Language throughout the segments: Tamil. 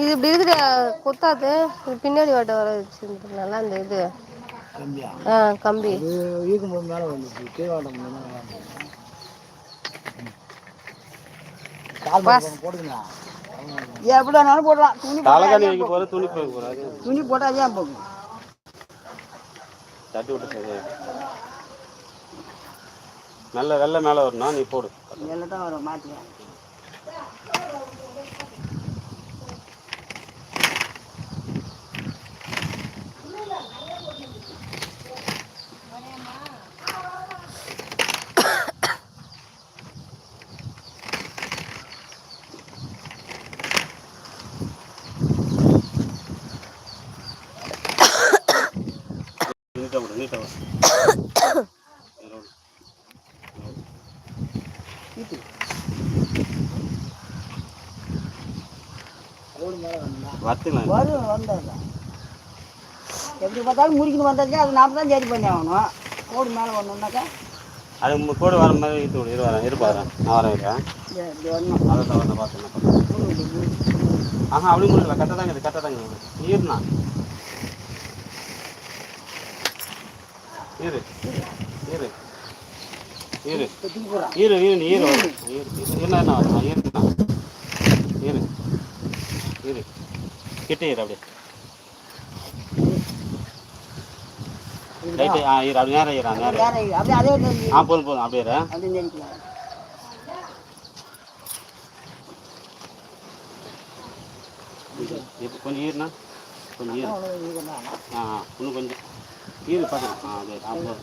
இது இப்படி இருக்குது குத்தாது. இது பின்னாடி வாட்ட வர வச்சு நல்லா இந்த இது. ஆ கம்பி. ஈக்கும்போது மேலே வந்துச்சு. கீழ்வாட்டம் எப்படி வேணாலும் போடலாம் துணி தலைகாணி வைக்க போகிற துணி போக போகிறாரு துணி போட்டால் ஏன் போகும். தட்டி விட்டு சரி நல்ல வெள்ளை மேலே வரணும். நீ போடு. எல்லாம் தான் வரும். மாற்றிக்கலாம் வத்துக்கலாம் வரும் வந்தது எப்படி பார்த்தாலும் முறிக்கணும் வந்ததுக்கு அது நாம தான் சரி பண்ணி ஆகணும் கோடு மேலே வரணுன்னாக்கா அது கூட வர மாதிரி விடு இரு வரேன் இருப்பா வரேன் நான் வரேன் இருக்கேன் இது அதை தான் வரேன் பார்த்து என்ன பண்ணுறேன் ஆஹா அப்படி முடியல கரெக்டாக தாங்க இது கரெக்டாக தாங்க இது இருண்ணா இரு இரு இரு இரு இரு இரு இரு இரு என்ன இருண்ணா இரு இரு கிட்டே இரு அப்படியே ரைட்டு ஆ இரு அப்படி நேரம் இரு ஆ, நேரம் இரு. வேற இது. அப்படியே அதே மாதிரி ஆ போதும் போதும் அப்படியே இரு. அப்படின்னு நினைக்கலாம் இது கொஞ்சம் ஈருண்ணா கொஞ்சம் ஈரு அவ்வளோ இது தான் ஆ ஆ, இன்னும் கொஞ்சம் ஈரு பார்த்துக்கலாம் ஆ அது ஆ போதும்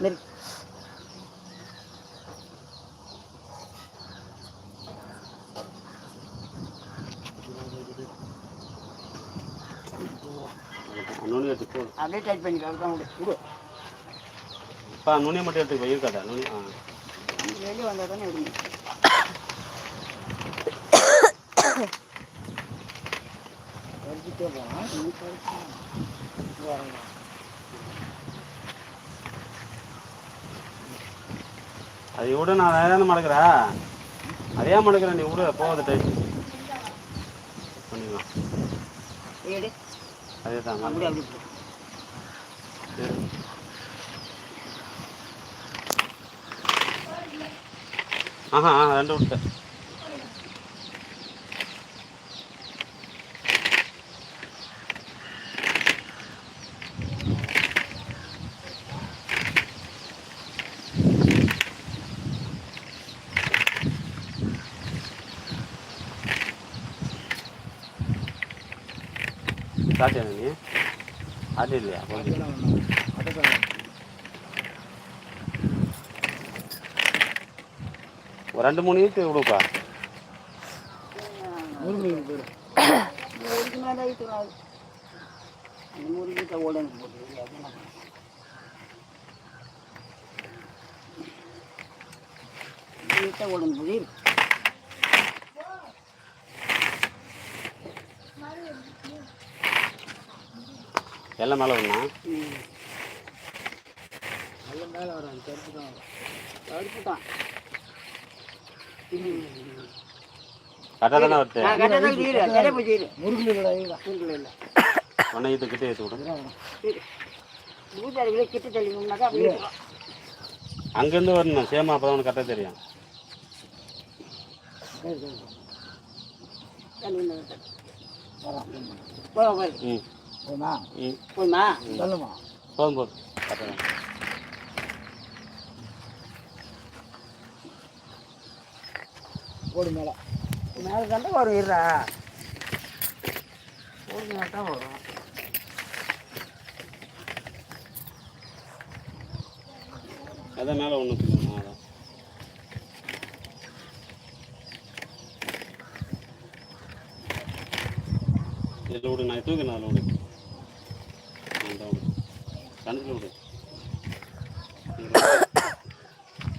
நெறி நுனி எடுத்து போதும் அப்படியே டைட் பண்ணிக்கலாம் அதுதான் விடு விடு இப்போ நுனியை மட்டும் எடுத்து போய் இருக்காதா நுனி ஆ வெளியே வந்தால் தானே எடுக்கணும் கழிச்சுட்டே போனால் அது விட நான் வேற மடக்குறா அதே மடக்குறேன்? நீ விட போகாத டைப் பண்ணிக்கலாம். அதே தான். ஆஹா ரெண்டு விட்டேன் காட்டேன் நீ அது இல்லையா? ஒரு ரெண்டு மூணு ஈட்டு விடுப்பா முருங்கல் பேர் முறுக்கு மேலே ஈட்டக்கூடாது அந்த முறுக்கிட்ட உடனே போட்டு அது என்ன பண்ண எல்லாம் மேலே மேலே கருப்பு தான் வரும். தான். கரெக்டாக தானே வருது? இல்லை முறுக்கில் இல்லை ஒன்றை ஈட்டு கிட்டே ஏற்றி அங்கேருந்து வரணும். சேமா அப்போ தான் உனக்கு கரெக்டாக தெரியும். ம். போனா? ம். போய்மா சொல்லுமா. போதும் போதும் போடு மேலே. மேலே தாண்டா வரும் இருடா. ஒரு மேலே தான் வரும். அதான் மேலே ஒன்று வச்சுக்கணும் அதான் இதில் விடு நான் தூக்கினேன் அதில் விடு கணக்கு விடு.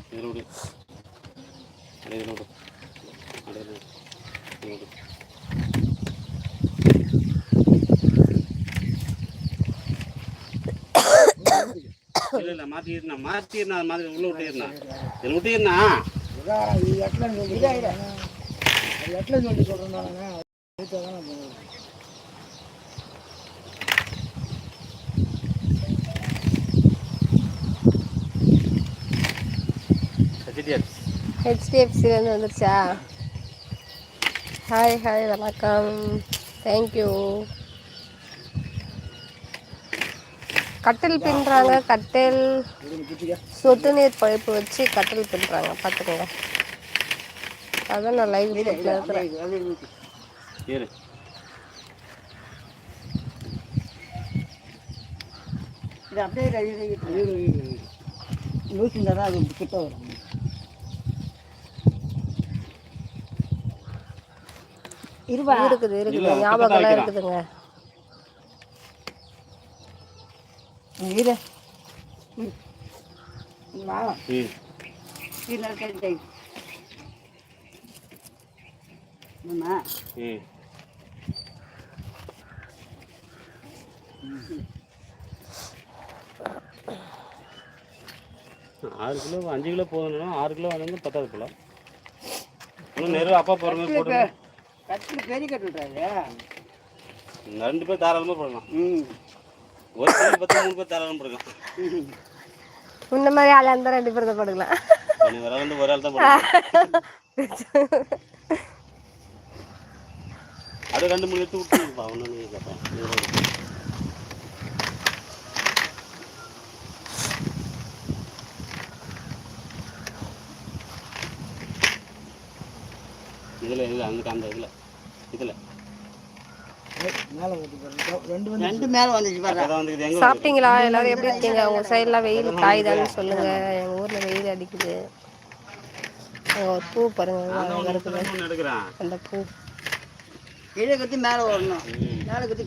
இதில் விடு. அடையில் விடு. அடையில் விடு. இல்லை இல்லை மாற்றிடுனா மாற்றிடுனா அது மாதிரி உள்ளே விட்டிருந்தா இதில் விட்டிருந்தா எட்டில் சொல்லி அது எட்டலன்னு சொல்லி சொல்கிறேன் ஹெச்டிஎஃப் ஹெச்டிஎஃப்சிலேருந்து வந்துருச்சா? ஹாய் ஹாய் வணக்கம். தேங்க்யூ கட்டில் பின்னுறாங்க கட்டில். சொட்டு நீர் பைப்பு வச்சு கட்டில் பின்னுறாங்க. பார்த்துக்கோங்க. அதான் நான் லைவ் இருக்கிறேன் இது அப்படியே இருந்தால் தான் அது கிட்ட வரும். இருவா. இருக்குது இருக்குது. ஞாபகம்லாம் இருக்குதுங்க. இரு. வா. ஆறு கிலோ அஞ்சு கிலோ போதும்னா ஆறு கிலோ வந்து பத்தாவது போல. இன்னும் நெரு அப்பா போடுறது போட்டு கட்டில் பெரிய கட்டு விட்றாரு ரெண்டு பேர் தாராளமாக போடலாம். ம். ஒரு கிலோ பத்து மூணு பேர் தாராளமாக போடலாம். இந்த மாதிரி ஆளாக இருந்தால் ரெண்டு பேர் தான் படுக்கலாம் நீ வர வந்து ஒரு ஆள் தான் போடலாம். அது ரெண்டு மூணு எடுத்து விட்டுருப்பா ஒன்று இதில் இதில் அந்த அந்த இதில். இதில். மேலே ஊற்றி பாருங்க ரெண்டு வந்து ரெண்டு மேலே வந்துச்சு பாரு அதான் வந்து இது எங்கே சாப்பிட்டீங்களா? எல்லாரும் எப்படி இருக்கீங்க? உங்க சைட்லாம் வெயில் காயுதான்னு சொல்லுங்க. எங்க ஊர்ல வெயில் அடிக்குது. அங்க ஒரு பூ பாருங்க. அந்த பூ.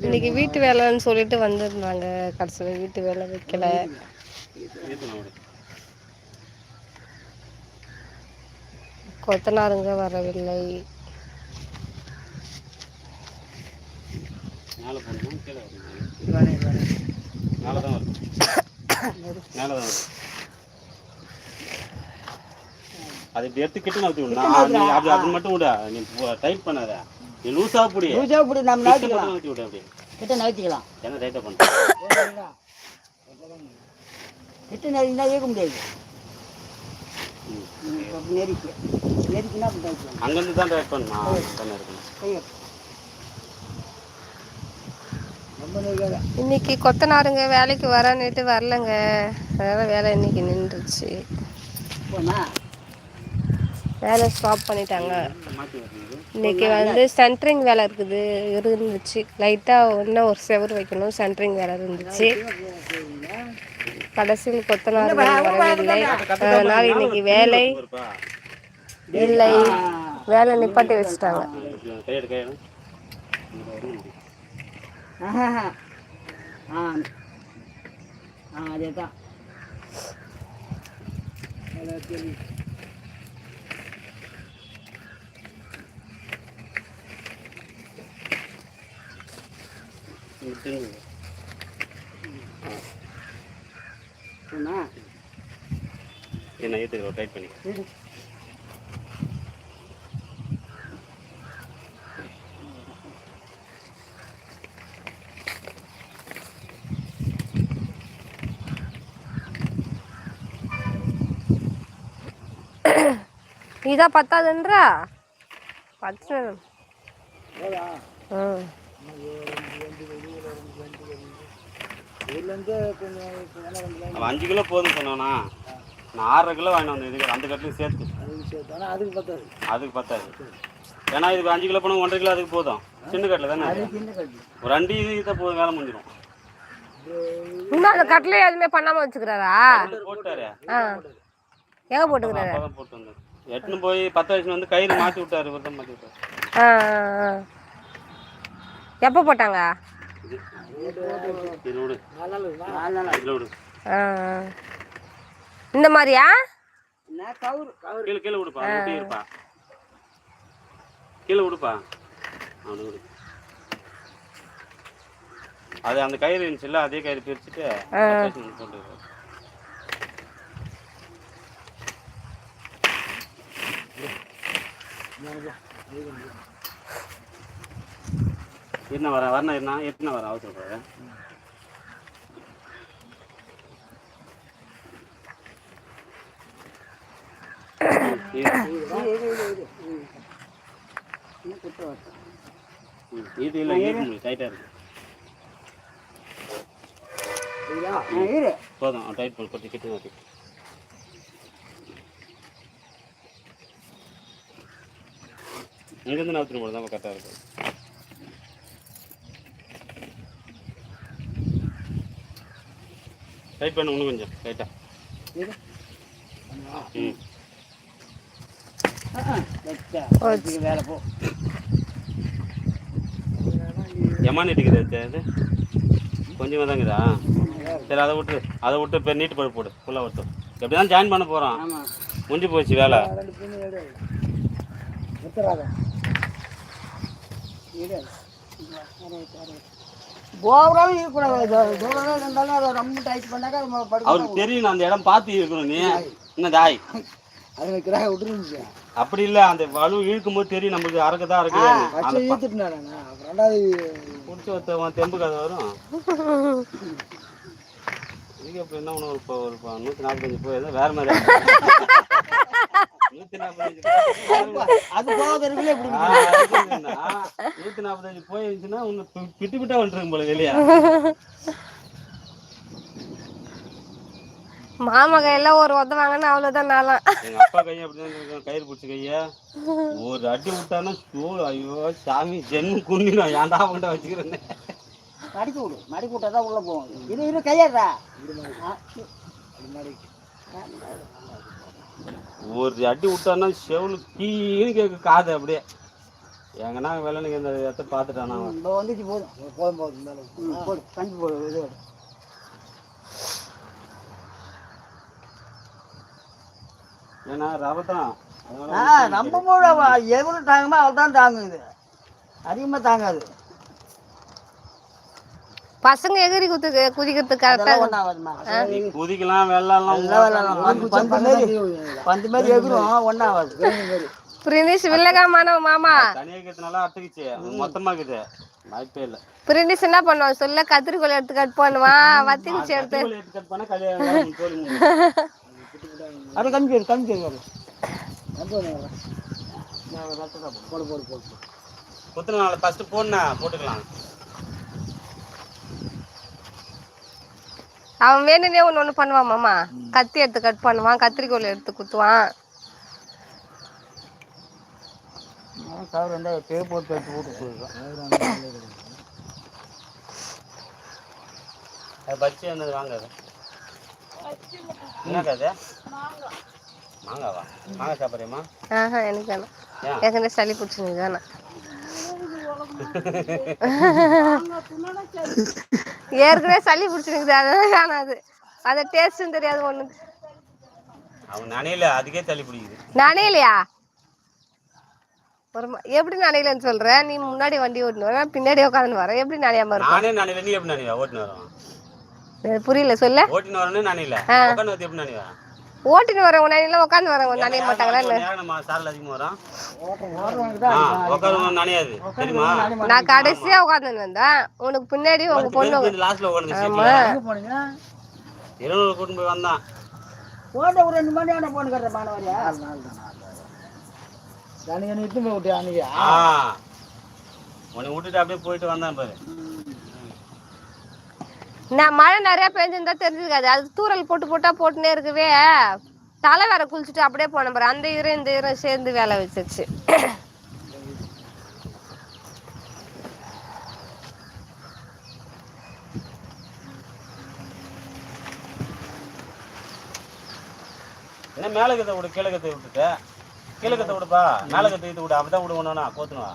இன்னைக்கு வீட்டு வேலைன்னு சொல்லிட்டு வந்திருந்தாங்க. கடைசியில் வீட்டு வேலை வைக்கல ஏற்றணும் அப்படி கொத்தனாருங்க வரவில்லை மேலே போடணும் கீழே வரணும் இது வேணும் இது வேணும் மேலே தான் வரும் மேலே தான் வரும் அது இப்படி எடுத்து கிட்ட நவுத்தி விடணும் அப்படி அது மட்டும் விட. நீ டைட் பண்ணாத. நீ லூஸாக பிடி. பூஜா இப்படி நம்ம கிட்ட நகர்த்திக்கலாம். நவுத்தி விடு அப்படி கிட்ட நகர்த்திக்கலாம். என்ன டைட்டாக பண்ண. கிட்ட இயக்க முடியாது. நெருக்கி நெருக்கினா அங்கேருந்து தான் டைட் பண்ணா தானே இருக்கணும் இன்னைக்கு கொத்தனாருங்க வேலைக்கு வரன்னுட்டு வரலங்க. அதனால வேலை இன்னைக்கு நின்றுச்சு. வேலை ஸ்டாப் பண்ணிட்டாங்க. இன்னைக்கு வந்து சென்ட்ரிங் வேலை இருக்குது இருந்துச்சு. லைட்டாக இன்னும் ஒரு செவர் வைக்கணும் சென்ட்ரிங் வேலை இருந்துச்சு. கடைசியில் கொத்தனார்கள் வரவில்லை அதனால் இன்னைக்கு வேலை இல்லை வேலை நிப்பாட்டி வச்சுட்டாங்க கையெடு கையெடு ஆஹா. ஆ ஆ என்ன ஏற்றுக்கிறோம் டைட் பண்ணி இதான் பத்தாதுன்றா? பத்து. போதா ம் இதுலேருந்து கொஞ்சம் அஞ்சு கிலோ போதும் சொன்னானா? நான் ஆறரை கிலோ வாங்கிட்டு வந்தேன். இதுக்கு அந்த கட்டிலையும் சேர்த்து. அதுக்கு சேர்த்து. ஆனால் அதுக்கு பத்தாது. அதுக்கு பத்தாது. ஏன்னா இதுக்கு அஞ்சு கிலோ போனால் ஒன்றரை கிலோ அதுக்கு போதும். சின்ன கட்டில் தானே அது? சின்ன கட்டி ஒரு ரெண்டு இது தான் போதும் வேலை முடிஞ்சிடும். இன்னும் அந்த கட்டிலே எதுவுமே பண்ணாமல் வச்சுக்கிறாரா? போட்டாரு. எங்கே போட்டுக்கிறாரு? போட்டு வந்தாரு. எட்டுன்னு போய் பத்து வயசுல வந்து கயிறு மாற்றி விட்டாரு இவர் தான் மாற்றி விட்டாரு. எப்போ போட்டாங்க? இந்த மாதிரியா? என்ன? கவுரு கவுரு. கீழே கீழே விடுப்பா இருப்பா. கீழே விடுப்பா அவனு விடு அது அந்த கயிறு இருந்துச்சுல்ல அதே கயிறு பிரிச்சுட்டு attachment போட்டு என்ன வர வரணும் என்ன எத்தனை வர அவசரப்படுற இது இல்லை ஈர்க்க டைட்டாக இருக்கு. போதும் டைட் பண்ணி கொஞ்சம் கிட்ட ஓகே இங்கேருந்து நான் திரும்ப தான் கரெக்டாக இருக்கும். டைட் பண்ணு இன்னும் கொஞ்சம். லைட்டாக. ம். வேலை போ. எம்மா நீட்டுக்குது அது? கொஞ்சமாக இருக்குதா? சரி அதை விட்டு அதை விட்டு இப்போ நீட்டு பழுப்பு போடு. ஃபுல்லாக விட்டு. எப்படி தான் ஜாயின் பண்ண போகிறோம் ஆமா. முடிஞ்சு போச்சு வேலை. ரெண்டு ஓவராலும் இருக்கக்கூடாது. இருந்தாலும் அதை ரொம்ப டைட் பண்ணாக்கா அவருக்கு தெரியும் அந்த இடம் பார்த்து இருக்கணும் நீ. என்ன தாய்? அது வைக்கிறாக விட்டுருந்துச்சு. அப்படி இல்லை அந்த வலு இழுக்கும் போது தெரியும் நம்மளுக்கு நான். அப்புறம் ரெண்டாவது பிடிச்ச ஒருத்தவன் தெம்பு கதை வரும். இதுக்கு இப்போ என்ன ஒன்று இப்போ ஒரு நூற்றி நாற்பத்தஞ்சு போய் வேற மாதிரி நூற்றி நாற்பத்தஞ்சு அது நாற்பத்தஞ்சு ஒன்று பிட்டு பிட்டா வந்துருங்க போல வெளியே. மாமா கையெல்லாம் ஒரு உத வாங்கினா அவ்வளோதான் நாளாம் எங்க அப்பா கையை அப்படிதான் கயிறு பிடிச்ச கைய. ஒரு அடி விட்டானா சூழ் ஐயோ சாமி ஜென்ம நான் ஏன்டா கொண்டா வச்சுக்கிறேன்னு. மடிக்க விடு மடிக்க விட்டா தான் உள்ள போகும் இரு இரு கையாடுறா. ஒரு அடி விட்டானா செவலு கீழே கேட்க காது அப்படியே. எங்கன்னா வெள்ளனுக்கு இந்த இடத்த பார்த்துட்டானா இப்போ வந்துச்சு போதும். போதும் போதும் போடு கஞ்சி போடு இது. ஏன்னா ரவை தான். ஆ நம்ம எவ்வளோ தாங்குமோ அவள் தான் தாங்கும் இது. அதிகமாக தாங்காது. பசங்க எகிரி குத்து குதிக்கிறதுக்கு நீ குதிக்கலாம் ஒன்றும் ஆகாது. பிரினிஷ் மாமா. இருக்குது வாய்ப்பே இல்லை. பிரினிஷ் என்ன பண்ணுவான் சொல்ல கத்திரிக்கோல் எடுத்து கட் பண்ணுவான் வத்தி குச்சி எடுத்து கத்திரிக்கோல் எடுத்து கட் பண்ணா கல்யாணம் தோல் முடியும். அப்படியே கம்மி கம்மி போடு போடு போடு போட்டுக்கலாம். அவன் வேணும்னே ஒன்று ஒன்று பண்ணுவான் மாமா. கத்தி எடுத்து கட் பண்ணுவான் கத்திரிக்கோல் எடுத்து குத்துவான். எனக்கு வேணாம். ஏற்கனவே சளி பிடிச்சிருக்கு வேணாம். ஏற்கனவே சளி பிடிச்சிருக்குது அதெல்லாம் வேணாது அது டேஸ்ட்டும் தெரியாது ஒன்று அவன் நனையில அதுக்கே தள்ளி பிடிக்குது. நானே இல்லையா ஒரு எப்படி நனையலன்னு சொல்ற? நீ முன்னாடி வண்டி ஓட்டுன்னு வர பின்னாடி உட்காந்து வர? எப்படி நனையாம இருக்கும் நானே நனையில நீ எப்படி நனைவா? ஓட்டின்னு வரோம் எனக்கு புரியல சொல்ல. ஓட்டின்னு வரணும் நனையில உட்காந்து எப்படி நனைவா? ஓட்டின்னு வரவங்க நனையில உட்காந்து வரவங்க நனைய மாட்டாங்களா உட்காந்து நனையாது. நான் கடைசியா உட்காந்துன்னு வந்தேன். உனக்கு பின்னாடி உங்க பொண்ணு லாஸ்ட்ல உட்காந்து இருநூறு கூட்டு போய் வந்தான். போட்ட ஒரு ரெண்டு மணி நேரம் போன கட்டுற மாணவரியா என்ன இட்டு போய் விட்டியா அன்னைக்கு? ஆ. உன்னை விட்டுட்டு அப்படியே போயிட்டு வந்தான் பாரு. நான் மழை நிறைய பெஞ்சிருந்தா தெரிஞ்சிருக்காது. அது தூரல் போட்டு போட்டா போட்டுனே இருக்கவே. தலை வேற குளிச்சுட்டு அப்படியே போன பாரு. அந்த ஈரம் இந்த ஈரம் சேர்ந்து வேலை வச்சிருச்சு. என்ன மேலே கத்தை விடு கீழே கத்தை விட்டுட்டு. கீழே கத்தை விடுப்பா. மேலே கத்தை இது விடு அப்படிதான் விடுவோம்னா ஒன்றுனா கோத்துனுவா?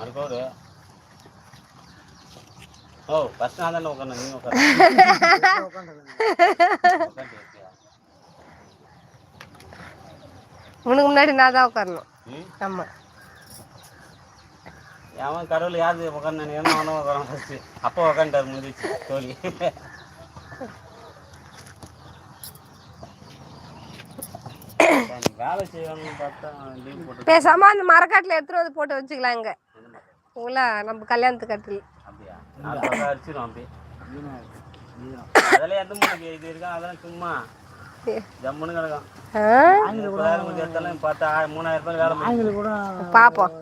அதுக்கு ஒரு ஓ ஃபர்ஸ்ட் நான் தானே உட்காந்து நீ உட்காந்து உனக்கு முன்னாடி நான் தான் உட்காரணும் ஆமா அவன் கடவுள் யார் உட்காந்து என்ன அவனும் உட்காந்து ஃபஸ்ட்டு அப்பா உட்காந்துட்டார் முடிஞ்சிச்சு தோழி வேலை செய்யணும்னு பார்த்தா பேசாம அந்த மரக்காட்டில் எடுத்துட்டு வந்து போட்டு வச்சுக்கலாம் இங்க. உங்களா நம்ம கல்யாணத்து கட்டில் அப்படியே அதெல்லாம் எந்த மூணு இது இருக்கா? அதெல்லாம் சும்மா. ஜம்முன்னு கிடக்கும். பாப்போம்.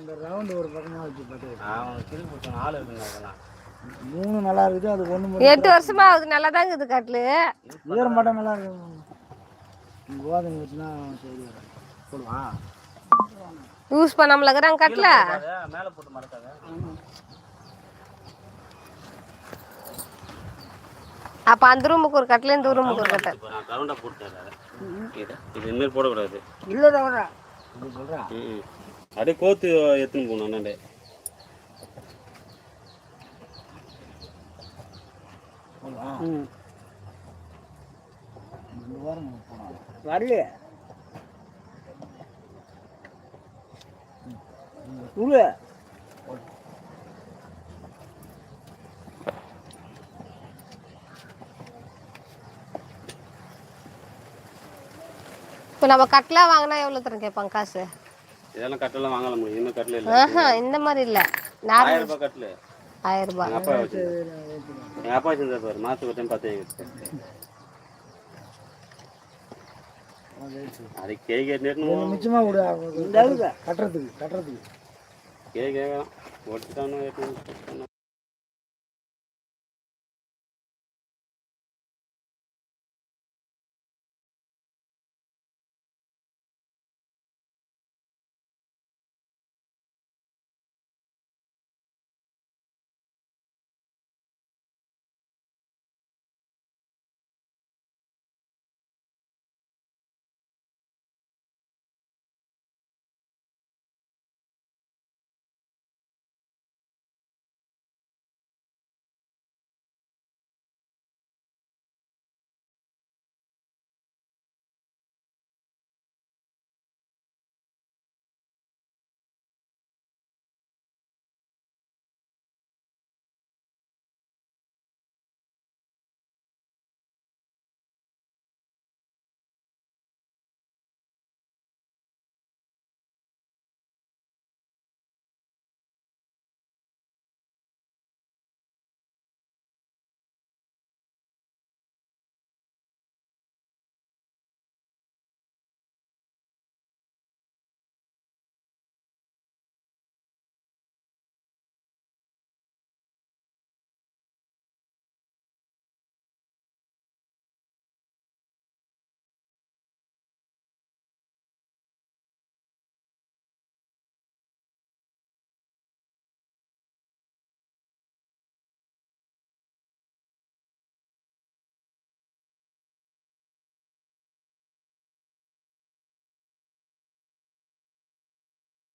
மூணு நல்லா இருக்குது அது எட்டு வருஷமா ஆகுது நல்லா தாங்க இருக்குது கட்டில். ஈரம் மட்டும் நல்லா இருக்கு கோதனை வச்சுனா சரி சொல்லுவா யூஸ் பண்ணாமல இருக்கிறாங்க மேலே போட்டு மறக்காத. அப்ப அந்த ரூமுக்கு ஒரு கட்டில் இந்த ரூமுக்கு ஒரு கட்டில் கவுண்டாக போட்டுறேன் இது இனிமேல் போடக்கூடாது. இல்லை தவிர அப்படியே கோத்து எடுத்துன்னு போகணும் அண்ணாண்டே. வரலையே. உள்ள இப்போ நம்ம கட்டிலாக வாங்கினா எவ்வளோ தரம் கேட்பாங்க காசு? இதெல்லாம் கட்டெல்லாம் வாங்கல முடியும் இன்னும் கட்டில் இல்லை. ஆஹா இந்த மாதிரி இல்லை. நார்மல் ஆயிரம் ரூபாய் கட்டில் ஆயிரம் ரூபாய். எங்கள் அப்பா வச்சிருந்தார். எங்கள் அப்பா வச்சிருந்தார் பாரு மாதத்துக்கு ஒரு டைம் பார்த்து அது கே கேட்டு மிச்சமாக விடு இந்த அளவுக்கு கட்டுறதுக்கு கட்டுறதுக்கு. கே கேட்கலாம் ஒட்டுட்டானு